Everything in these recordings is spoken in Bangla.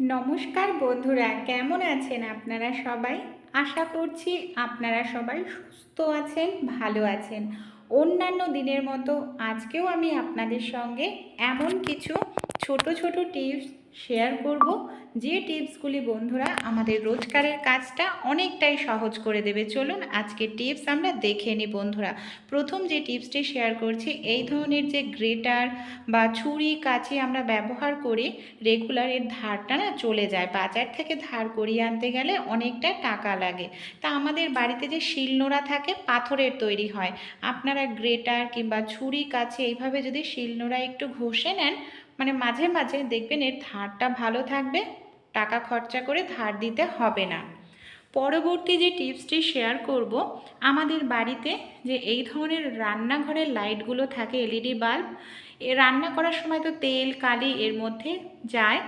নমস্কার বন্ধুরা, কেমন আছেন আপনারা সবাই? আশা করছি আপনারা সবাই সুস্থ আছেন, ভালো আছেন। অন্যান্য দিনের মতো আজকেও আমি আপনাদের সঙ্গে এমন কিছু ছোট ছোট টিপস শেয়ার করব, যে টিপসগুলি বন্ধুরা আমাদের রোজগারের কাজটা অনেকটাই সহজ করে দেবে। চলুন আজকে টিপস আমরা দেখে নিই বন্ধুরা। প্রথম যে টিপসটি শেয়ার করছি, এই ধরনের যে গ্রেটার বা ছুরি, কাঁচি আমরা ব্যবহার করি রেগুলারের ধারটা না চলে যায়। বাজার থেকে ধার করিয়ে আনতে গেলে অনেকটা টাকা লাগে। তা আমাদের বাড়িতে যে শিলনোড়া থাকে, পাথরের তৈরি হয়। আপনারা গ্রেটার কিংবা ছুরি কাছে এইভাবে যদি শিলনোড়া একটু ঘষে নেন মানে মাঝে মাঝে দেখবেন এর ধারটা ভালো থাকবে, টাকা খরচা করে ধার দিতে হবে না। পরবর্তী যে টিপসটি শেয়ার করব, আমাদের বাড়িতে যে এই ধরনের রান্নাঘরের লাইটগুলো থাকে, এলইডি বাল্ব, এ রান্না করার সময় তো তেল, কালি এর মধ্যে যায়,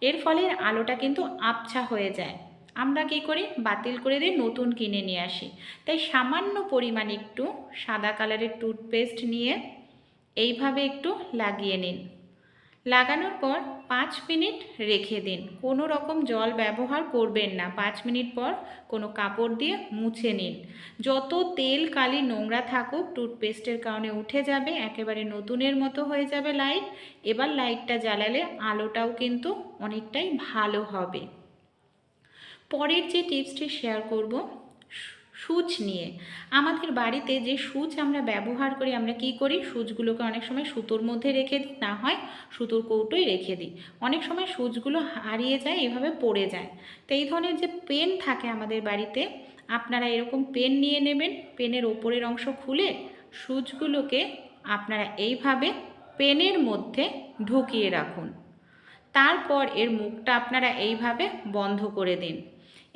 এর ফলে আলোটা কিন্তু আবছা হয়ে যায়। আমরা কী করি? বাতিল করে দিয়ে নতুন কিনে নিয়ে আসি। তাই সামান্য পরিমাণ একটু সাদা কালারের টুথপেস্ট নিয়ে এইভাবে একটু লাগিয়ে নিন। লাগানোর পর পাঁচ মিনিট রেখে দিন। কোনো রকম জল ব্যবহার করবেন না। পাঁচ মিনিট পর কোনো কাপড় দিয়ে মুছে নিন। যত তেল কালি নোংরা থাকুক, টুথপেস্টের কারণে উঠে যাবে, একেবারে নতুনের মতো হয়ে যাবে লাইট। এবার লাইটটা জ্বালালে আলোটাও কিন্তু অনেকটাই ভালো হবে। পরের যে টিপসটি শেয়ার করব সুচ নিয়ে। আমাদের বাড়িতে যে সুচ আমরা ব্যবহার করি, আমরা কি করি? সুচগুলোকে অনেক সময় সুতোর মধ্যে রেখে দিই, না হয় সুতোর কৌটোই রেখে দিই। অনেক সময় সুচগুলো হারিয়ে যায়, এভাবে পড়ে যায়। তো এই ধরনের যে পেন থাকে আমাদের বাড়িতে, আপনারা এরকম পেন নিয়ে নেবেন, পেনের ওপরের অংশ খুলে সুচগুলোকে আপনারা এইভাবে পেনের মধ্যে ঢুকিয়ে রাখুন। তারপর এর মুখটা আপনারা এইভাবে বন্ধ করে দিন।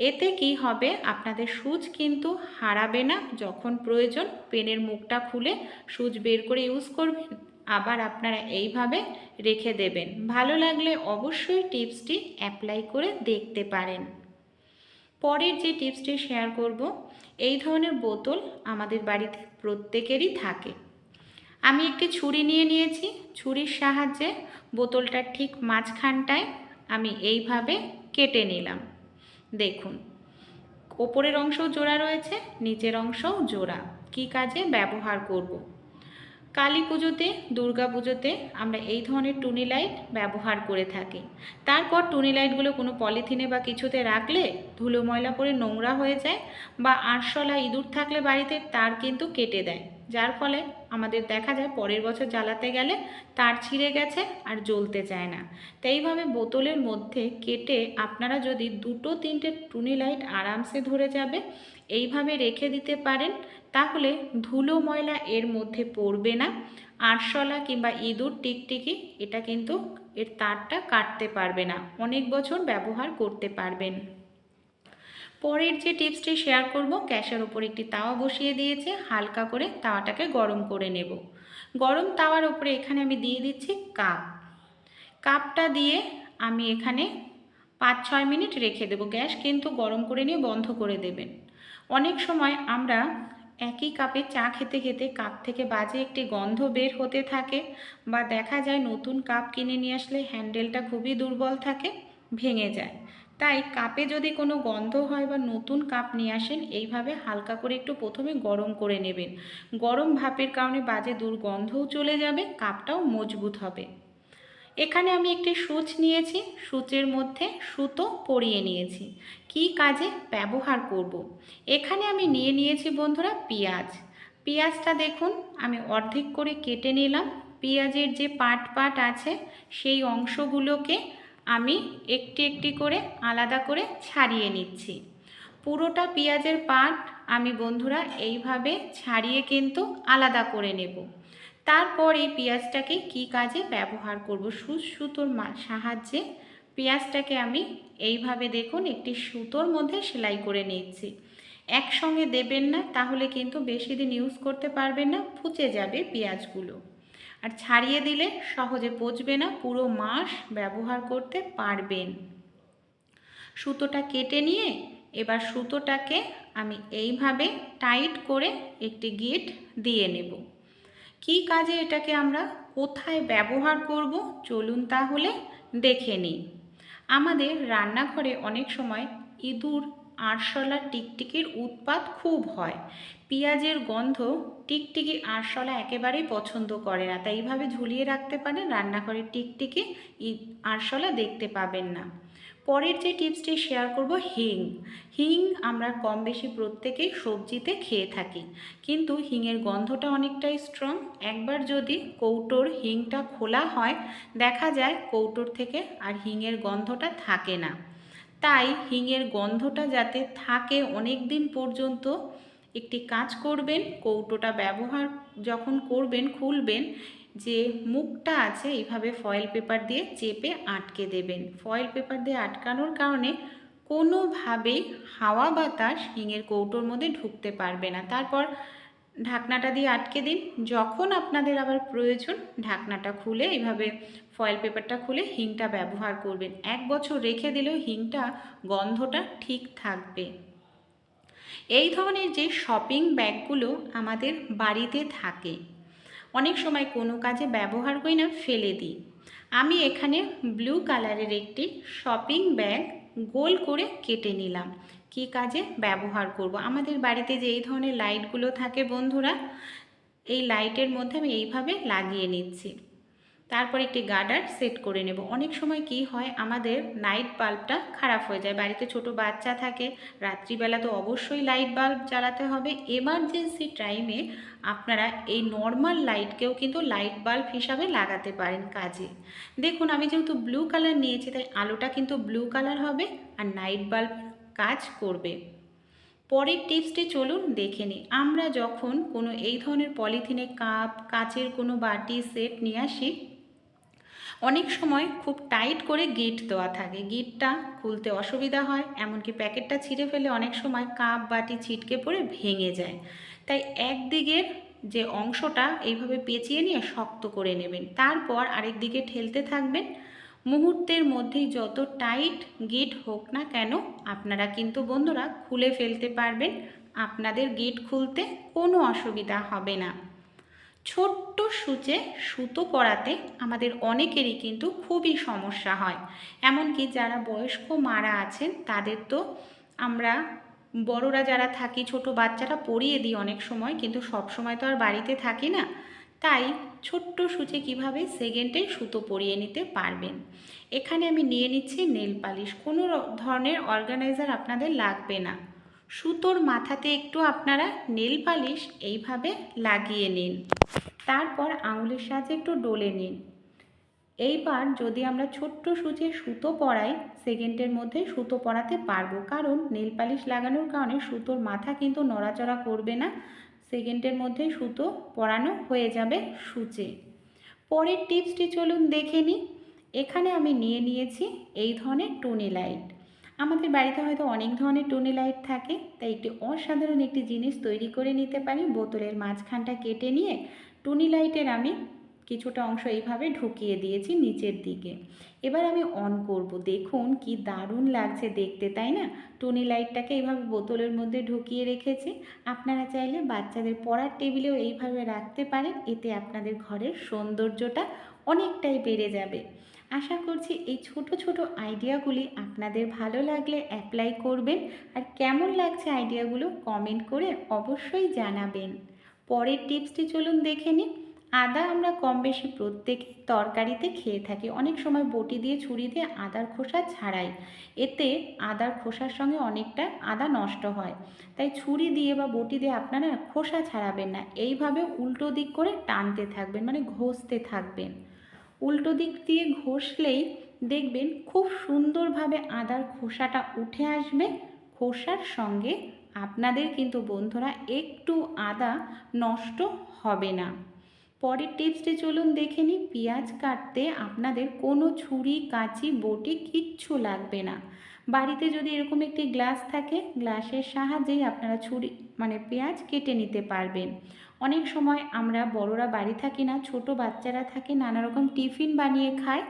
এতে কি হবে? আপনাদের সুচ কিন্তু হারাবে না। যখন প্রয়োজন, পেনের মুখটা খুলে সুচ বের করে ইউজ করবেন। আবার আপনারা এইভাবে রেখে দেবেন। ভালো লাগলে অবশ্যই টিপসটি অ্যাপ্লাই করে দেখতে পারেন। পরের যে টিপসটি শেয়ার করব, এই ধরনের বোতল আমাদের বাড়িতে প্রত্যেকেরই থাকে। আমি একটি ছুরি নিয়ে নিয়েছি। ছুরির সাহায্যে বোতলটার ঠিক মাঝখানটায় আমি এইভাবে কেটে নিলাম। দেখুন। ওপরের অংশও জোড়া রয়েছে, নিচের অংশও জোড়া। কি কাজে? ব্যবহার করব। কালী পুজোতে, দুর্গা পুজোতে আমরা এই ধরনের টুনি লাইট ব্যবহার করে থাকি। তারপর টুনি লাইটগুলো কোনো পলিথিনে বা কিছুতে রাখলে ধুলো ময়লা পরে নোংরা হয়ে যায় বা আরশোলা ইঁদুর থাকলে বাড়িতে তার কিন্তু কেটে দেয়। যার ফলে আমাদের দেখা যায় পরের বছর জ্বালাতে গেলে তার ছিঁড়ে গেছে আর জ্বলতে চায় না। তো এইভাবে বোতলের মধ্যে কেটে আপনারা যদি দুটো তিনটে টুনি লাইট আরামসে ধরে যাবে, এইভাবে রেখে দিতে পারেন, তাহলে ধুলো ময়লা এর মধ্যে পড়বে না। আরশলা কিংবা ইঁদুর টিকটিকি, এটা কিন্তু এর তারটা কাটতে পারবে না। অনেক বছর ব্যবহার করতে পারবেন। পরের যে টিপসটি শেয়ার করব, গ্যাসের ওপর একটি তাওয়া বসিয়ে দিয়েছে, হালকা করে তাওয়াটাকে গরম করে নেব। গরম তাওয়ার ওপরে এখানে আমি দিয়ে দিচ্ছি কাপ। কাপটা দিয়ে আমি এখানে পাঁচ ছয় মিনিট রেখে দেবো। গ্যাস কিন্তু গরম করে নিয়ে বন্ধ করে দেবেন। অনেক সময় আমরা একই কাপে চা খেতে খেতে কাপ থেকে বাজে একটি গন্ধ বের হতে থাকে বা দেখা যায় নতুন কাপ কিনে নিয়ে আসলে হ্যান্ডেলটা খুবই দুর্বল থাকে, ভেঙে যায়। তাই কাপে যদি কোনো গন্ধ হয় বা নতুন কাপ নিয়ে আসেন, এইভাবে হালকা করে একটু প্রথমে গরম করে নেবেন। গরম ভাপের কারণে বাজে দুর্গন্ধও চলে যাবে, কাপটাও মজবুত হবে। এখানে আমি একটি সুচ নিয়েছি। সুচের মধ্যে সুতো পরিয়ে নিয়েছি। কি কাজে ব্যবহার করব। এখানে আমি নিয়ে নিয়েছি বন্ধুরা পেঁয়াজ। পেঁয়াজটা দেখুন, আমি অর্ধেক করে কেটে নিলাম। পেঁয়াজের যে পাট পাট আছে, সেই অংশগুলোকে আমি একটি একটি করে আলাদা করে ছাড়িয়ে নিচ্ছি। পুরোটা পেঁয়াজের পাট আমি বন্ধুরা এইভাবে ছাড়িয়ে কিন্তু আলাদা করে নেব। তারপর এই পেঁয়াজটাকে কি কাজে ব্যবহার করব? সুচ সুতোর সাহায্যে পেঁয়াজটাকে আমি এইভাবে দেখুন একটি সুতোর মধ্যে সেলাই করে নিচ্ছি। একসঙ্গে দেবেন না, তাহলে কিন্তু বেশি দিন ইউজ করতে পারবেন না, ফুচে যাবে পেঁয়াজগুলো। আর ছাড়িয়ে দিলে সহজে পচবে না, পুরো মাস ব্যবহার করতে পারবেন। সুতোটা কেটে নিয়ে এবার সুতোটাকে আমি এইভাবে টাইট করে একটি গিট দিয়ে নেব। কি কাজে এটাকে আমরা কোথায় ব্যবহার করব? চলুন তাহলে দেখে নিই। আমাদের রান্নাঘরে অনেক সময় ইঁদুর আরশোলা টিকটিকির উৎপাত খুব হয়। পেঁয়াজের গন্ধ টিকটিকি আরশোলা একেবারেই পছন্দ করে না। তাই এইভাবে ঝুলিয়ে রাখতে পারেন রান্নাঘরে টিকটিকি আরশোলা দেখতে পাবেন না। পরের যে টিপসটি শেয়ার করব হিং। হিং আমরা কম বেশি প্রত্যেকেই সবজিতে খেয়ে থাকি। কিন্তু হিংয়ের গন্ধটা অনেকটাই স্ট্রং একবার যদি কৌটোর হিংটা খোলা হয়, দেখা যায় কৌটোর থেকে আর হিংয়ের গন্ধটা থাকে না। তাই হিংয়ের গন্ধটা যাতে থাকে অনেক দিন পর্যন্ত একটি কাজ করবেন, কৌটোটা ব্যবহার যখন করবেন, খুলবেন, যে মুখটা আছে এইভাবে ফয়েল পেপার দিয়ে চেপে আটকে দেবেন। ফয়েল পেপার দিয়ে আটকানোর কারণে কোনোভাবেই হাওয়া বাতাস হিঙের কৌটোর মধ্যে ঢুকতে পারবে না। তারপর ঢাকনাটা দিয়ে আটকে দিন। যখন আপনাদের আবার প্রয়োজন, ঢাকনাটা খুলে এইভাবে ফয়েল পেপারটা খুলে হিংটা ব্যবহার করবেন। এক বছর রেখে দিলেও হিংটা গন্ধটা ঠিক থাকবে। এই ধরনের যে শপিং ব্যাগগুলো আমাদের বাড়িতে থাকে, অনেক সময় কোনো কাজে ব্যবহার করি না, ফেলে দিই। আমি এখানে ব্লু কালারের একটি শপিং ব্যাগ গোল করে কেটে নিলাম। কী কাজে ব্যবহার করব? আমাদের বাড়িতে যে এই ধরনের লাইটগুলো থাকে বন্ধুরা, এই লাইটের মধ্যে আমি এইভাবে লাগিয়ে নিচ্ছি। তারপর একটি গার্ডার সেট করে নেব। অনেক সময় কি হয়, আমাদের নাইট বাল্বটা খারাপ হয়ে যায়। বাড়িতে ছোট বাচ্চা থাকে, রাত্রিবেলা তো অবশ্যই লাইট বাল্ব জ্বালাতে হবে। এমার্জেন্সি টাইমে আপনারা এই নর্মাল লাইটকেও কিন্তু লাইট বাল্ব হিসাবে লাগাতে পারেন কাজে। দেখুন, আমি যেহেতু ব্লু কালার নিয়েছি, তাই আলোটা কিন্তু ব্লু কালার হবে আর নাইট বাল্ব কাজ করবে। পরের টিপসটি চলুন দেখে নিই। আমরা যখন কোনো এই ধরনের পলিথিনে কাপ, কাচের কোনো বাটি, সেট নিয়ে আসি, অনেক সময় খুব টাইট করে গিট দেওয়া থাকে। গিটটা খুলতে অসুবিধা হয়, এমনকি প্যাকেটটা ছিঁড়ে ফেলে অনেক সময় কাপ, বাটি ছিটকে পড়ে ভেঙে যায়। তাই একদিকের যে অংশটা এইভাবে পেঁচিয়ে নিয়ে শক্ত করে নেবেন। তারপর আরেক দিকে ঠেলতে থাকবেন। মুহূর্তের মধ্যেই যত টাইট গেট হোক না কেন, আপনারা কিন্তু বন্ধুরা খুলে ফেলতে পারবেন। আপনাদের গেট খুলতে কোনো অসুবিধা হবে না। ছোট্ট সূচে সুতো পরাতে আমাদের অনেকেরই কিন্তু খুবই সমস্যা হয়। এমনকি যারা বয়স্ক মারা আছেন, তাদের তো আমরা বড়রা যারা থাকি, ছোট বাচ্চারা পরিয়ে দিই অনেক সময়, কিন্তু সব সময় তো আর বাড়িতে থাকি না। তাই ছোট্ট সূচে কীভাবে সেকেন্ডে সুতো পরিয়ে নিতে পারবেন? এখানে আমি নিয়ে নিচ্ছি নেল পালিশ কোনো ধরনের অর্গানাইজার আপনাদের লাগবে না। সুতোর মাথাতে একটু আপনারা নেল পালিশ এইভাবে লাগিয়ে নিন। তারপর আঙুলের সাহায্যে একটু ডলে নিন। এইবার যদি আমরা ছোট্ট সূচে সুতো পরাই সেকেন্ডের মধ্যে সুতো পরাতে পারব। কারণ নেল পালিশ লাগানোর কারণে সুতোর মাথা কিন্তু নড়াচড়া করবে না। সেকেন্ডের মধ্যে সুতো পরানো হয়ে যাবে সূচে। পরের টিপসটি চলুন দেখে নিই এখানে আমি নিয়ে নিয়েছি এই ধরনের টুনি লাইট। আমাদের বাড়িতে হয়তো অনেক ধরনের টুনি লাইট থাকে, তাই একটি অসাধারণ একটি জিনিস তৈরি করে নিতে পারি। বোতলের মাঝখানটা কেটে নিয়ে টুনি লাইটের আমি কিছুটা অংশ এইভাবে ঢুকিয়ে দিয়েছি নিচের দিকে। এবার আমি অন করব। দেখুন কি দারুণ লাগছে দেখতে, তাই না? টুনি লাইটটাকে এইভাবে বোতলের মধ্যে ঢুকিয়ে রেখেছি। আপনারা চাইলে বাচ্চাদের পড়ার টেবিলেও এইভাবে রাখতে পারেন, এতে আপনাদের ঘরের সৌন্দর্যটা অনেকটাই বেড়ে যাবে। আশা করছি এই ছোট ছোট আইডিয়াগুলি আপনাদের ভালো লাগলে অ্যাপ্লাই করবেন। আর কেমন লাগছে আইডিয়াগুলো কমেন্ট করে অবশ্যই জানাবেন। পরের টিপসটি চলুন দেখে নিই। আদা আমরা কম বেশি প্রত্যেকে তরকারিতে খেয়ে থাকি। অনেক সময় বটি দিয়ে ছুরি দিয়ে আদার খোসা ছাড়াই। এতে আদার খোসার সঙ্গে অনেকটা আদা নষ্ট হয়। তাই ছুরি দিয়ে বা বটি দিয়ে আপনারা খোসা ছাড়াবেন না। এইভাবে উল্টো দিক করে টানতে থাকবেন মানে ঘষতে থাকবেন। উল্টো দিক দিয়ে ঘষলেই দেখবেন খুব সুন্দরভাবে আদার খোসাটা উঠে আসবে। খোসার সঙ্গে আপনাদের কিন্তু বন্ধুরা একটু আদা নষ্ট হবে না। পরের টিপসটি চলুন দেখে নিই, পেঁয়াজ কাটতে আপনাদের কোনো ছুরি, কাঁচি, বটি কিচ্ছু লাগবে না। বাড়িতে যদি এরকম একটি গ্লাস থাকে, গ্লাসের সাহায্যেই আপনারা ছুরি মানে পেঁয়াজ কেটে নিতে পারবেন। অনেক সময় আমরা বড়রা বাড়ি থাকি না, ছোট বাচ্চারা থাকে, নানা রকম টিফিন বানিয়ে খায়।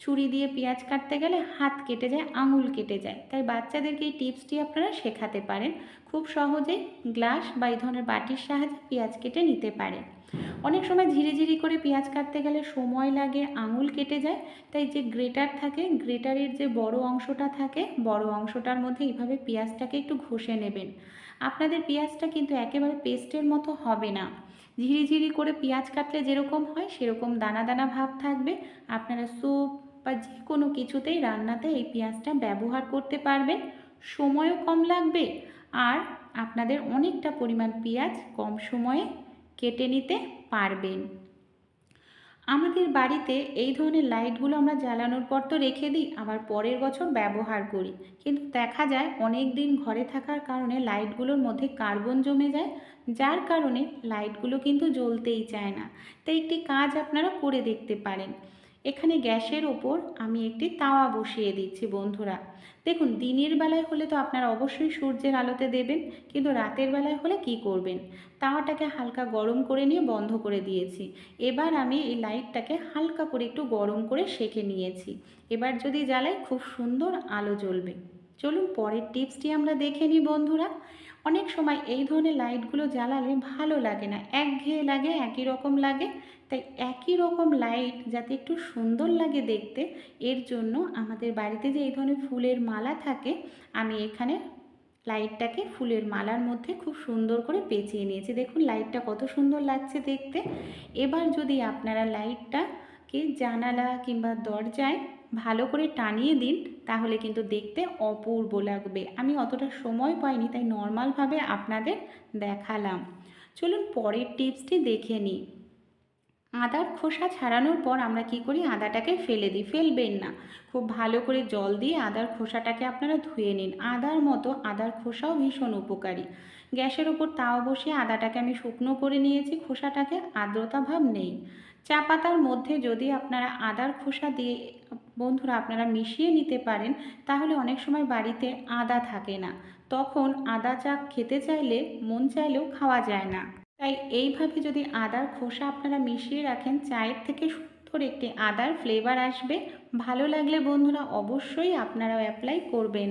ছুরি দিয়ে পেঁয়াজ কাটতে গেলে হাত কেটে যায়, আঙুল কেটে যায়। তাই বাচ্চাদেরকে এই টিপসটি আপনারা শেখাতে পারেন। খুব সহজেই গ্লাস বা এই ধরনের বাটির সাহায্যে পেঁয়াজ কেটে নিতে পারেন। অনেক সময় ঝিরিঝিরি করে পেঁয়াজ কাটতে গেলে সময় লাগে, আঙুল কেটে যায়। তাই যে গ্রেটার থাকে, গ্রেটারের যে বড় অংশটা থাকে, বড় অংশটার মধ্যে এইভাবে পেঁয়াজটাকে একটু ঘষে নেবেন। আপনাদের পেঁয়াজটা কিন্তু একেবারে পেস্টের মতো হবে না। ঝিরিঝিরি করে পেঁয়াজ কাটলে যেরকম হয়, সেরকম দানা দানা ভাব থাকবে। আপনারা স্যুপ বা যে কোনো কিছুতেই রান্নাতে এই পেঁয়াজটা ব্যবহার করতে পারবেন। সময়ও কম লাগবে আর আপনাদের অনেকটা পরিমাণ পেঁয়াজ কম সময়ে কেটে নিতে পারবেন। আমাদের বাড়িতে এই ধরনের লাইটগুলো আমরা জ্বালানোর পর তো রেখে দিই, আবার পরের বছর ব্যবহার করি। কিন্তু দেখা যায় অনেক দিন ঘরে থাকার কারণে লাইটগুলোর মধ্যে কার্বন জমে যায়, যার কারণে লাইটগুলো কিন্তু জ্বলতেই চায় না। তাই একটি কাজ আপনারা করে দেখতে পারেন। এখানে গ্যাসের ওপর আমি একটি তাওয়া বসিয়ে দিচ্ছি, বন্ধুরা। দেখুন, দিনের বেলায় হলে তো আপনারা অবশ্যই সূর্যের আলোতে দেবেন, কিন্তু রাতের বেলায় হলে কি করবেন? তাওয়াটাকে হালকা গরম করে নিয়ে বন্ধ করে দিয়েছি। এবার আমি এই লাইটটাকে হালকা করে একটু গরম করে সেঁকে নিয়েছি। এবার যদি জ্বালাই খুব সুন্দর আলো জ্বলবে। চলুন, পরের টিপসটি আমরা দেখে নিই, বন্ধুরা। অনেক সময় এই ধরনের লাইটগুলো জ্বালালে ভালো লাগে না। একঘেয়ে লাগে, একই রকম লাগে। তাই একই রকম লাইট যাতে একটু সুন্দর লাগে দেখতে, এর জন্য আমাদের বাড়িতে যে এই ধরনের ফুলের মালা থাকে, আমি এখানে লাইটটাকে ফুলের মালার মধ্যে খুব সুন্দর করে পেঁচিয়ে নিয়েছি। দেখুন, লাইটটা কত সুন্দর লাগছে দেখতে। এবার যদি আপনারা লাইটটাকে জানালা কিংবা দরজায় ভালো করে টানিয়ে দিন, তাহলে কিন্তু দেখতে অপূর্ব লাগবে। আমি অতটা সময় পাইনি, তাই নর্মালভাবে আপনাদের দেখালাম। চলুন পরের টিপসটি দেখে নিই। আদার খোসা ছাড়ানোর পর আমরা কি করি? আদাটাকে ফেলে দিই, ফেলবেন না। খুব ভালো করে জল দিয়ে আদার খোসাটাকে আপনারা ধুয়ে নিন। আদার মতো আদার খোসাও ভীষণ উপকারী। গ্যাসের ওপর তাও বসিয়ে আদাটাকে আমি শুকনো করে নিয়েছি, খোসাটাকে আর্দ্রতা ভাব নেই। চা পাতার মধ্যে যদি আপনারা আদার খোসা দিয়ে বন্ধুরা আপনারা মিশিয়ে নিতে পারেন, তাহলে অনেক সময় বাড়িতে আদা থাকে না। তখন আদা চা খেতে চাইলে মন চাইলেও খাওয়া যায় না। তাই এইভাবে যদি আদার খোসা আপনারা মিশিয়ে রাখেন, চায়ের থেকে সুন্দর একটি আদার ফ্লেভার আসবে। ভালো লাগলে বন্ধুরা অবশ্যই আপনারাও অ্যাপ্লাই করবেন।